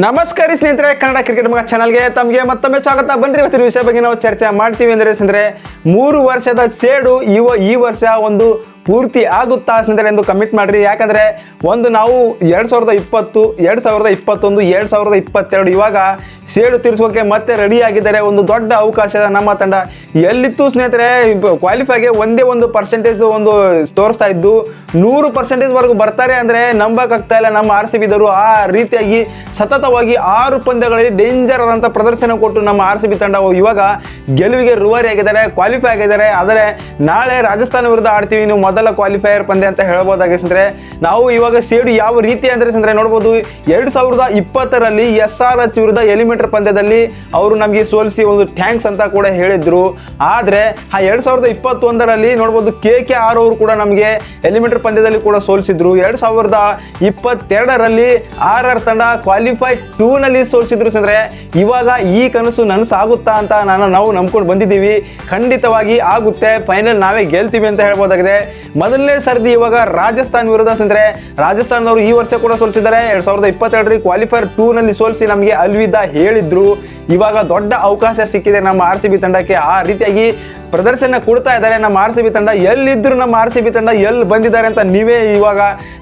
ನಮಸ್ಕಾರ ಸ್ನೇಹಿತರೆ, ಕನ್ನಡ ಕ್ರಿಕೆಟ್ ಮಗ ಚಾನಲ್ಗೆ ತಮಗೆ ಮತ್ತೊಮ್ಮೆ ಸ್ವಾಗತ. ಬನ್ರಿ ಇವತ್ತಿನ ವಿಷಯ ಬಗ್ಗೆ ನಾವು ಚರ್ಚೆ ಮಾಡ್ತೀವಿ ಅಂದರೆ ಸ್ನೇಹಿತರೆ, ಮೂರು ವರ್ಷದ ಸೇಡು, ಇವ ಈ ವರ್ಷ ಒಂದು ಪೂರ್ತಿ ಆಗುತ್ತಾ ಸ್ನೇಹಿತರೆ ಎಂದು ಕಮಿಟ್ ಮಾಡಿರಿ. ಯಾಕಂದ್ರೆ ಒಂದು ನಾವು ಎರಡ್ ಸಾವಿರದ ಇಪ್ಪತ್ತು, ಎರಡ್ ಸಾವಿರದ ಇಪ್ಪತ್ತೊಂದು, ಎರಡ್ ಸಾವಿರದ ಇಪ್ಪತ್ತೆರಡು ಇವಾಗ ಸೇಡು ತೀರಿಸೋಕೆ ಮತ್ತೆ ರೆಡಿ ಆಗಿದ್ದಾರೆ ಒಂದು ದೊಡ್ಡ ಅವಕಾಶ ನಮ್ಮ ತಂಡ. ಎಲ್ಲಿತ್ತು ಸ್ನೇಹಿತರೆ? ಕ್ವಾಲಿಫೈಗೆ ಒಂದೇ ಒಂದು ಪರ್ಸೆಂಟೇಜ್ ಒಂದು ತೋರಿಸ್ತಾ ಇದ್ದು, ನೂರು ಪರ್ಸೆಂಟೇಜ್ವರೆಗೂ ಬರ್ತಾರೆ ಅಂದ್ರೆ ನಂಬಕ್ಕಾಗ್ತಾ ಇಲ್ಲ ನಮ್ಮ ಆರ್ ಸಿ ಬಿದರು ಆ ರೀತಿಯಾಗಿ ಸತತವಾಗಿ ಆರು ಪಂದ್ಯಗಳಲ್ಲಿ ಡೇಂಜರ್ ಆದಂಥ ಪ್ರದರ್ಶನ ಕೊಟ್ಟು ನಮ್ಮ ಆರ್ ಸಿ ಬಿ ತಂಡ ಇವಾಗ ಗೆಲುವಿಗೆ ರುವಾರಿ ಆಗಿದ್ದಾರೆ ಕ್ವಾಲಿಫೈ ಆಗಿದ್ದಾರೆ. ಆದರೆ ನಾಳೆ ರಾಜಸ್ಥಾನ ವಿರುದ್ಧ ಆಡ್ತೀವಿ. ನೀವು ಮೊದಲ ಕ್ವಾಲಿಫೈಯರ್ ಪಂದ್ಯ ಅಂತ ಹೇಳ್ಬೋದಾಗಿ ಸಂದ್ರೆ, ನಾವು ಇವಾಗ ಸೇಡು ಯಾವ ರೀತಿ ಅಂದ್ರೆ ಸಂದ್ರೆ ನೋಡ್ಬೋದು, ಎರಡ್ ಸಾವಿರದ ಇಪ್ಪತ್ತರಲ್ಲಿ ಎಸ್ ಆರ್ ಎಚ್ ವಿರುದ್ಧ ಎಲಿಮೀಟರ್ ಪಂದ್ಯದಲ್ಲಿ ಅವರು ನಮಗೆ ಸೋಲಿಸಿ ಒಂದು ಥ್ಯಾಂಕ್ಸ್ ಅಂತ ಕೂಡ ಹೇಳಿದ್ರು. ಆದ್ರೆ, ಆ ಎರಡ್ ಸಾವಿರದ ಇಪ್ಪತ್ತೊಂದರಲ್ಲಿ ನೋಡ್ಬೋದು ಕೆ ಕೆ ಆರ್ ಅವರು ಕೂಡ ನಮಗೆ ಎಲಿಮೀಟರ್ ಪಂದ್ಯದಲ್ಲಿ ಕೂಡ ಸೋಲಿಸಿದ್ರು. ಎರಡ್ ಸಾವಿರದ ಇಪ್ಪತ್ತೆರಡರಲ್ಲಿ ಆರ್ ಆರ್ ತಂಡ ಕ್ವಾಲಿಫೈ ಟೂ ನಲ್ಲಿ ಸೋಲಿಸಿದ್ರು ಸಂದ್ರೆ, ಇವಾಗ ಈ ಕನಸು ನನಸಾಗುತ್ತಾ ಅಂತ ನಾನು ನಾವು ನಂಬ್ಕೊಂಡು ಬಂದಿದ್ದೀವಿ. ಖಂಡಿತವಾಗಿ ಆಗುತ್ತೆ ಫೈನಲ್ ನಾವೇ ಗೆಲ್ತೀವಿ ಅಂತ ಹೇಳ್ಬೋದಾಗಿದೆ. ಮೊದಲನೇ ಸರ್ದಿ ಇವಾಗ ರಾಜಸ್ಥಾನ್ ವಿರುದ್ಧ ಸಂದ್ರೆ ರಾಜಸ್ಥಾನದವರು ಈ ವರ್ಷ ಕೂಡ ಸೋಲಿಸಿದ್ದಾರೆ. ಎರಡ್ ಸಾವಿರದ ಇಪ್ಪತ್ತೆರಡರಲ್ಲಿ ಕ್ವಾಲಿಫೈರ್ ಟೂ ನಲ್ಲಿ ಸೋಲಿಸಿ ನಮಗೆ ಅಲ್ವಿದಾ ಹೇಳಿದ್ರು. ಇವಾಗ ದೊಡ್ಡ ಅವಕಾಶ ಸಿಕ್ಕಿದೆ ನಮ್ಮ ಆರ್ ತಂಡಕ್ಕೆ. ಆ ರೀತಿಯಾಗಿ ಪ್ರದರ್ಶನ ಕೊಡ್ತಾ ಇದ್ದಾರೆ ನಮ್ಮ ಆರ್ ಸಿ ಬಿ ತಂಡ. ಎಲ್ಲಿದ್ದರೂ ನಮ್ಮ ಆರ್ ಸಿ ಬಿ ತಂಡ ಎಲ್ಲಿ ಬಂದಿದ್ದಾರೆ ಅಂತ ನೀವೇ ಇವಾಗ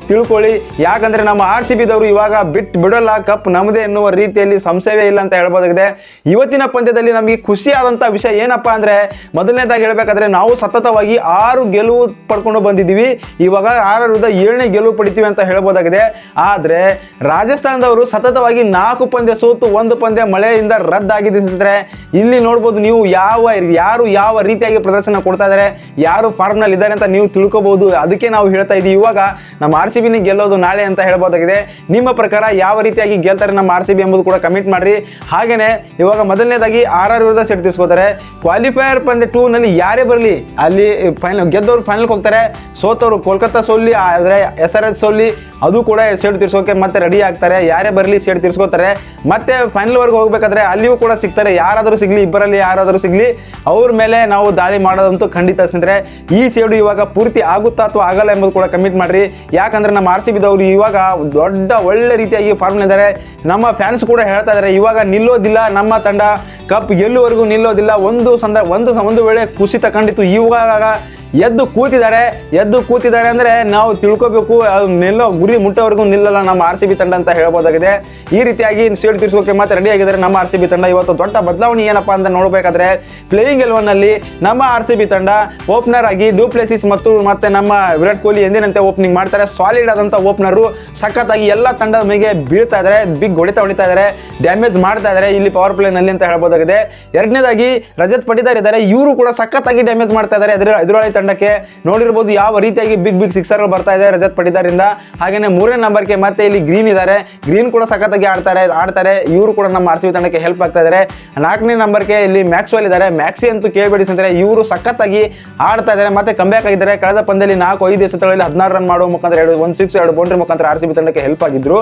ತಿಳ್ಕೊಳ್ಳಿ. ಯಾಕಂದರೆ ನಮ್ಮ ಆರ್ ಸಿ ಬಿದವರು ಇವಾಗ ಬಿಟ್ಟು ಬಿಡೋಲ್ಲ, ಕಪ್ ನಮ್ಮದೇ ಎನ್ನುವ ರೀತಿಯಲ್ಲಿ ಸಂಶಯವೇ ಇಲ್ಲ ಅಂತ ಹೇಳ್ಬೋದಾಗಿದೆ. ಇವತ್ತಿನ ಪಂದ್ಯದಲ್ಲಿ ನಮಗೆ ಖುಷಿಯಾದಂಥ ವಿಷಯ ಏನಪ್ಪ ಅಂದರೆ, ಮೊದಲನೇದಾಗಿ ಹೇಳಬೇಕಾದ್ರೆ ನಾವು ಸತತವಾಗಿ ಆರು ಗೆಲುವು ಪಡ್ಕೊಂಡು ಬಂದಿದ್ದೀವಿ. ಇವಾಗ ಆರ ವಿರುದ್ಧ ಏಳನೇ ಗೆಲುವು ಪಡಿತೀವಿ ಅಂತ ಹೇಳ್ಬೋದಾಗಿದೆ. ಆದರೆ ರಾಜಸ್ಥಾನದವರು ಸತತವಾಗಿ ನಾಲ್ಕು ಪಂದ್ಯ ಸೋತು ಒಂದು ಪಂದ್ಯ ಮಳೆಯಿಂದ ರದ್ದಾಗಿದೆ ಇಲ್ಲಿ ನೋಡ್ಬೋದು ನೀವು ಯಾವ, ಯಾರು ಯಾವ ರೀತಿಯಾಗಿ ಪ್ರದರ್ಶನ ಕೊಡ್ತಾ ಇದ್ದಾರೆ ಯಾರು ಫಾರ್ಮ್ನಲ್ಲಿ ಇದ್ದಾರೆ ಅಂತ ನೀವು ತಿಳ್ಕೋಬಹುದು. ಅದಕ್ಕೆ ನಾವು ಹೇಳ್ತಾ ಇದ್ದೀವಿ. ಇವಾಗ ನಮ್ಮ ಆರ್ ಸಿ ಗೆಲ್ಲೋದು ನಾಳೆ ಅಂತ ಹೇಳ್ಬೋದಾಗಿದೆ. ನಿಮ್ಮ ಪ್ರಕಾರ ಯಾವ ರೀತಿಯಾಗಿ ಗೆಲ್ತಾರೆ ನಮ್ಮ ಆರ್ ಸಿ ಬಿ ಎಂಬುದು ಕೂಡ ಕಮೆಂಟ್ ಮಾಡ್ರಿ. ಹಾಗೇನೆ ಇವಾಗ ಮೊದಲನೇದಾಗಿ ಆರ್ ಆರ್ ವಿರುದ್ಧ ಸೆಟ್ ತೀರ್ಸ್ಕೋತಾರೆ. ಕ್ವಾಲಿಫೈಯರ್ ಪಂದ್ಯ ಟೂ ನಲ್ಲಿ ಯಾರೇ ಬರಲಿ, ಅಲ್ಲಿ ಫೈನಲ್ ಗೆದ್ದವರು ಫೈನಲ್ ಹೋಗ್ತಾರೆ. ಸೋತವರು ಕೋಲ್ಕತ್ತಾ ಸೋಲಿ, ಆದರೆ ಎಸ್ ಆರ್ ಎಸ್ ಸೋಲಿ, ಅದು ಕೂಡ ಸೇಡ್ ತೀರ್ಸೋಕೆ ಮತ್ತೆ ರೆಡಿ ಆಗ್ತಾರೆ. ಯಾರೇ ಬರಲಿ ಸೇಡ್ ತೀರ್ಸ್ಕೋತಾರೆ. ಮತ್ತೆ ಫೈನಲ್ ವರ್ಗ ಹೋಗ್ಬೇಕಾದ್ರೆ ಅಲ್ಲಿಯೂ ಕೂಡ ಸಿಗ್ತಾರೆ. ಯಾರಾದರೂ ಸಿಗ್ಲಿ, ಇಬ್ಬರಲ್ಲಿ ಯಾರಾದರೂ ಸಿಗ್ಲಿ, ಅವ್ರ ಮೇಲೆ ನಾವು ದಾಳಿ ಮಾಡೋದಂತೂ ಖಂಡಿತ ಸ್ನೇಹಿತರೆ. ಈ ಸೇಡು ಇವಾಗ ಪೂರ್ತಿ ಆಗುತ್ತಾ ಅಥವಾ ಆಗಲ್ಲ ಎಂಬುದು ಕೂಡ ಕಮಿಟ್ ಮಾಡ್ರಿ. ಯಾಕಂದ್ರೆ ನಮ್ಮ ಆರ್ ಸಿ ಬಿದವರು ಇವಾಗ ದೊಡ್ಡ ಒಳ್ಳೆ ರೀತಿಯಾಗಿ ಫಾರ್ಮ್ ಇದ್ದಾರೆ. ನಮ್ಮ ಫ್ಯಾನ್ಸ್ ಕೂಡ ಹೇಳ್ತಾ ಇದ್ದಾರೆ ಇವಾಗ ನಿಲ್ಲೋದಿಲ್ಲ ನಮ್ಮ ತಂಡ. ಕಪ್ ಗೆಲ್ಲುವರೆಗೂ ನಿಲ್ಲೋದಿಲ್ಲ. ಒಂದು ಸಂದ, ಒಂದು ಒಂದು ವೇಳೆ ಕುಸಿತ ಕಂಡಿತು ಇವಾಗ ಎದ್ದು ಕೂತಿದ್ದಾರೆ. ಎದ್ದು ಕೂತಿದ್ದಾರೆ ಅಂದ್ರೆ ನಾವು ತಿಳ್ಕೋಬೇಕು ನಿಲ್ಲೋ ಗುರಿ ಮುಟ್ಟೋವರೆಗೂ ನಿಲ್ಲಲ್ಲ ನಮ್ಮ ಆರ್ ಸಿ ಬಿ ತಂಡ ಅಂತ ಹೇಳ್ಬೋದಾಗಿದೆ. ಈ ರೀತಿಯಾಗಿ ಸೇಡ್ ತೀರ್ಸೋಕೆ ಮತ್ತೆ ರೆಡಿ ಆಗಿದ್ದಾರೆ ನಮ್ಮ ಆರ್ ಸಿ ಬಿ ತಂಡ. ಇವತ್ತು ದೊಡ್ಡ ಬದಲಾವಣೆ ಏನಪ್ಪಾ ಅಂತ ನೋಡಬೇಕಾದ್ರೆ ಪ್ಲೇಯಿಂಗ್ ಎಲೆವನ್ ಅಲ್ಲಿ ನಮ್ಮ ಆರ್ ಸಿ ಬಿ ತಂಡ ಓಪನರ್ ಆಗಿ ಡೂಪ್ಲೆಸಿಸ್ ಮತ್ತು ಮತ್ತೆ ನಮ್ಮ ವಿರಾಟ್ ಕೊಹ್ಲಿ ಎಂದಿನಂತೆ ಓಪನಿಂಗ್ ಮಾಡ್ತಾರೆ. ಸಾಲಿಡ್ ಆದಂತ ಓಪನರು ಸಖತ್ತಾಗಿ ಎಲ್ಲ ತಂಡದ ಮೇಲೆ ಬೀಳ್ತಾ ಇದ್ದಾರೆ ಬಿಗ್ ಹೊಡಿತ ಹೊಡಿತಾ ಇದ್ದಾರೆ ಡ್ಯಾಮೇಜ್ ಮಾಡ್ತಾ ಇದ್ದಾರೆ ಇಲ್ಲಿ ಪವರ್ ಪ್ಲೇ ನಲ್ಲಿ ಅಂತ ಹೇಳ್ಬೋದಾಗಿದೆ. ಎರಡನೇದಾಗಿ ರಜತ್ ಪಟಿದಾರ್ ಇದ್ದಾರೆ ಇವರು ಕೂಡ ಸಖತ್ತಾಗಿ ಡ್ಯಾಮೇಜ್ ಮಾಡ್ತಾ ಇದ್ದಾರೆ ಅದರ ಎದುರಾಳಿ ತಂಡಕ್ಕೆ ನೋಡಿರ್ಬೋದು ಯಾವ ರೀತಿಯಾಗಿ ಬಿಗ್ ಬಿಗ್ ಸಿಕ್ಸರ್ ಬರ್ತಾ ಇದೆ ರಜತ್ ಪಟಿದಾರಿಂದ ಹಾಗೇನೆ ಮೂರನೇ ನಂಬರ್ಗೆ ಮತ್ತೆ ಇಲ್ಲಿ ಗ್ರೀನ್ ಇದ್ದಾರೆ ಗ್ರೀನ್ ಕೂಡ ಸಖತ್ತಾಗಿ ಆಡ್ತಾರೆ ಆಡ್ತಾರೆ. ಇವರು ಕೂಡ ನಮ್ಮ ಆರ್ ಸಿ ಬಿ ತಂಡಕ್ಕೆ ಹೆಲ್ಪ್ ಆಗ್ತಾ ಇದ್ದಾರೆ ನಾಲ್ಕನೇ ನಂಬರ್ಗೆ ಇಲ್ಲಿ ಮ್ಯಾಕ್ಸ್ವೆಲ್ ಇದ್ದಾರೆ ಮ್ಯಾಕ್ಸಿ ಅಂತೂ ಕೇಳಬೇಡಿ ಸ್ನೇಹಿತರೆ. ಇವರು ಸಖತ್ತಾಗಿ ಆಡ್ತಾ ಇದ್ದಾರೆ, ಮತ್ತೆ ಕಂಬ್ಯಾಕ್ ಆಗಿದ್ದಾರೆ. ಕಳೆದ ಪಂದ್ಯದಲ್ಲಿ ನಾಲ್ಕು, ಐದು ಎಸೆತಗಳಲ್ಲಿ ಹದಿನಾರು ರನ್ ಮಾಡುವ ಮುಖಾಂತರ ಎರಡು, ಒಂದು ಸಿಕ್ಸ್ ಎರಡು ಬೌಂಡ್ರಿ ಮುಖಾಂತರ ಆರ್ ಸಿ ಬಿ ತಂಡಕ್ಕೆ ಹೆಲ್ಪ್ ಆಗಿದ್ರು.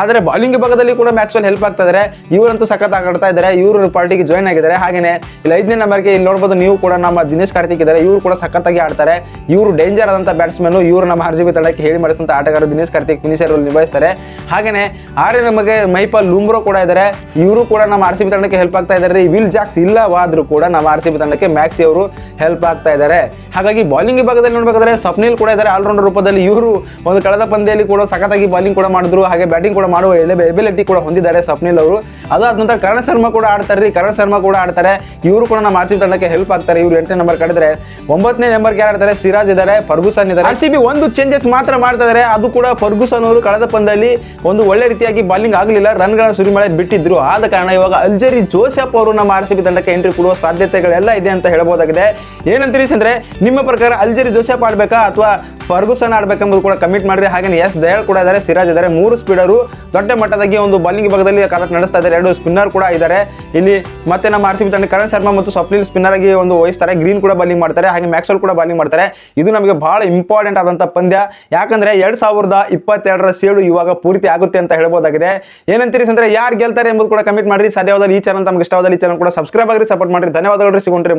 ಆದರೆ ಬಾಲಿಂಗ್ ಭಾಗದಲ್ಲಿ ಕೂಡ ಮ್ಯಾಕ್ಸ್ವೆಲ್ ಹೆಲ್ಪ್ ಆಗ್ತಾ ಇದ್ದಾರೆ. ಇವರಂತೂ ಸಖತ್ ಆಡ್ತಾ ಇದ್ದಾರೆ. ಇವರು ಪಾರ್ಟಿಗೆ ಜಾಯ್ನ್ ಆಗಿದ್ದಾರೆ. ಹಾಗೆಯೇ ಇಲ್ಲಿ ಐದನೇ ನಂಬರ್ಗೆ ಇಲ್ಲಿ ನೋಡ್ಬೋದು ನೀವು ಕೂಡ ನಮ್ಮ ದಿನೇಶ್ ಕಾರ್ತಿಕ್ ಇದ್ದಾರೆ. ಇವರು ಕೂಡ ಸಖತ್ತಾಗಿ ಆಡ್ತಾರೆ. ಇವರು ಡೇಂಜರ್ ಆದಂಥ ಬ್ಯಾಟ್ಸ್ಮನ್ ಇವರು ನಮ್ಮ ಆರ್ ಸಿಬಿ ತಂಡಕ್ಕೆ ಹೇಳಿ ಮಾಡಿಸಿದಂಥ ಆಟಗಾರ ದಿನೇಶ್ ಕಾರ್ತಿಕ್ ಫಿನಿಷರ್ ನಿಭಾಯಿಸ್ತಾರೆ. ಹಾಗೆಯೇ ಆರೇ ನಮಗೆ ಮೈಪಾಲ್ ಲೂಮ್ರೋ ಕೂಡ ಇದ್ದಾರೆ. ಇವರು ಕೂಡ ನಮ್ಮ ಆರ್ ಸಿಬಿ ತಂಡಕ್ಕೆ ಹೆಲ್ಪ್ ಆಗ್ತಾ ಇದ್ದಾರೆ. ವಿಲ್ ಜಾಕ್ಸ್ ಇಲ್ಲವಾದರೂ ಕೂಡ ನಮ್ಮ ಆರ್ ಸಿಬಿ ತಂಡಕ್ಕೆ ಮ್ಯಾಕ್ಸಿ ಅವರು ಹೆಲ್ಪ್ ಆಗ್ತಾ ಇದ್ದಾರೆ. ಹಾಗಾಗಿ ಬಾಲಿಂಗ್ ವಿಭಾಗದಲ್ಲಿ ನೋಡ್ಬೇಕಾದ್ರೆ ಸ್ವಪ್ನಿಲ್ ಕೂಡ ಇದ್ದಾರೆ ಆಲ್ರೌಂಡರ್ ರೂಪದಲ್ಲಿ. ಇವರು ಒಂದು ಕಳೆದ ಪಂದ್ಯದಲ್ಲಿ ಕೂಡ ಸಖತ್ತಾಗಿ ಬಾಲಿಂಗ್ ಕೂಡ ಮಾಡಿದ್ರು, ಹಾಗೆ ಬ್ಯಾಟಿಂಗ್ ಕೂಡ ಮಾಡುವ ಎಬಿಲಿಟಿ ಕೂಡ ಹೊಂದಿದ್ದಾರೆ ಸ್ವಪ್ನಿಲ್ ಅವರು. ಅದಾದ ನಂತರ ಕರಣ್ ಶರ್ಮಾ ಕೂಡ ಆಡ್ತಾರೆ ಕರಣ್ ಶರ್ಮಾ ಕೂಡ ಆಡ್ತಾರೆ. ಇವರು ಕೂಡ ನಮ್ಮ ಆರ್ ಸಿ ತಂಡಕ್ಕೆ ಹೆಲ್ಪ್ ಆಗ್ತಾರೆ. ಇವರು ಎಂಟನೇ ನಂಬರ್ ಕಡಿದ್ರೆ ಒಂಬತ್ತನೇ ನಂಬರ್ಗೆ ಯಾರು ಆಡ್ತಾರೆ? ಸಿರಾಜ್ ಇದ್ದಾರೆ, ಫರ್ಗುಸನ್ ಇದ್ದಾರೆ. ಆರ್ ಸಿ ಬಿ ಒಂದು ಚೇಂಜಸ್ ಮಾತ್ರ ಮಾಡ್ತಾ ಇದ್ದಾರೆ. ಅದು ಕೂಡ ಫರ್ಗುಸನ್ ಅವರು ಕಳೆದ ಪಂದ್ಯದಲ್ಲಿ ಒಂದು ಒಳ್ಳೆ ರೀತಿಯಾಗಿ ಬಾಲಿಂಗ್ ಆಗಲಿಲ್ಲ ರನ್ಗಳ ಸುರಿಮಳೆ ಬಿಟ್ಟಿದ್ರು. ಆದ ಕಾರಣ ಇವಾಗ ಅಲ್ಜರಿ ಜೋಸೆಫ್ ಅವರು ನಮ್ಮ ಆರ್ ಸಿ ತಂಡಕ್ಕೆ ಎಂಟ್ರಿ ಕೊಡುವ ಸಾಧ್ಯತೆಗಳೆಲ್ಲ ಇದೆ ಅಂತ ಹೇಳ್ಬೋದಾಗಿದೆ ಏನಂತೀರಿ ಅಂದ್ರೆ ನಿಮ್ಮ ಪ್ರಕಾರ ಅಲ್ಜರಿ ಜೋಸೆಫ್ ಆಡ್ಬೇಕಾ ಅಥವಾ ಫರ್ಗುಸನ್ ಆಡ್ಬೇಕೆಂಬುದು ಕೂಡ ಕಮಿಟ್ ಮಾಡಿದ್ರೆ ಹಾಗೆ ಎಸ್ ದಯಾಳ್ ಕೂಡ ಇದ್ದಾರೆ, ಸಿರಾಜ್ ಇದ್ದಾರೆ, ಮೂರು ಸ್ಪೀಡರು ದೊಡ್ಡ ಮಟ್ಟದಾಗಿ ಒಂದು ಬೌಲಿಂಗ್ ಭಾಗದಲ್ಲಿ ಕಾಲಕ್ಕೆ ನಡೆಸ್ತಾ ಇದ್ದಾರೆ. ಎರಡು ಸ್ಪಿನ್ನರ್ ಕೂಡ ಇದ್ದಾರೆ. ಇಲ್ಲಿ ಮತ್ತೆ ನಮ್ಮ ಆರ್ ಕರಣ್ ಶರ್ಮಾ ಮತ್ತು ಸ್ವಪ್ನಿಲ್ ಸ್ಪಿನ್ನರ್ ಆಗಿ ಒಂದು ವಹಿಸ್ತಾರೆ. ಗ್ರೀನ್ ಕೂಡ ಬೌಲಿಂಗ್ ಮಾಡ್ತಾರೆ, ಹಾಗೆ ಮ್ಯಾಕ್ಸಲ್ ಕೂಡ ಬಾಲಿಂಗ್ ಮಾಡ್ತಾರೆ. ಇದು ನಮಗೆ ಬಹಳ ಇಂಪಾರ್ಟೆಂಟ್ ಆದಂತಹ ಪಂದ್ಯ. ಯಾಕಂದ್ರೆ ಎರಡ್ ಸಾವಿರದ ಇಪ್ಪತ್ತೆರಡರ ಸೇಡು ಇವಾಗ ಪೂರ್ತಿ ಆಗುತ್ತೆ ಅಂತ ಹೇಳ್ಬೋದಾಗಿದೆ. ಏನಂತೀರಿ ಅಂದ್ರೆ ಯಾರು ಗೆಲ್ತಾರೆ ಎಂಬುದು ಕೂಡ ಕಮಿಟ್ ಮಾಡಿ ಸದ್ಯವಾದ ಈ ಚಾನಲ್ ತಮ್ಗೆ ಇಷ್ಟವಾದ ಈ ಚಾನಲ್ ಕೂಡ ಸಬ್ಸ್ಕ್ರೈಬ್ ಆಗಿ ಸಪೋರ್ಟ್ ಮಾಡಿ ಧನ್ಯವಾದಗಳು ಸಿಗೊಂಡ್ರಿ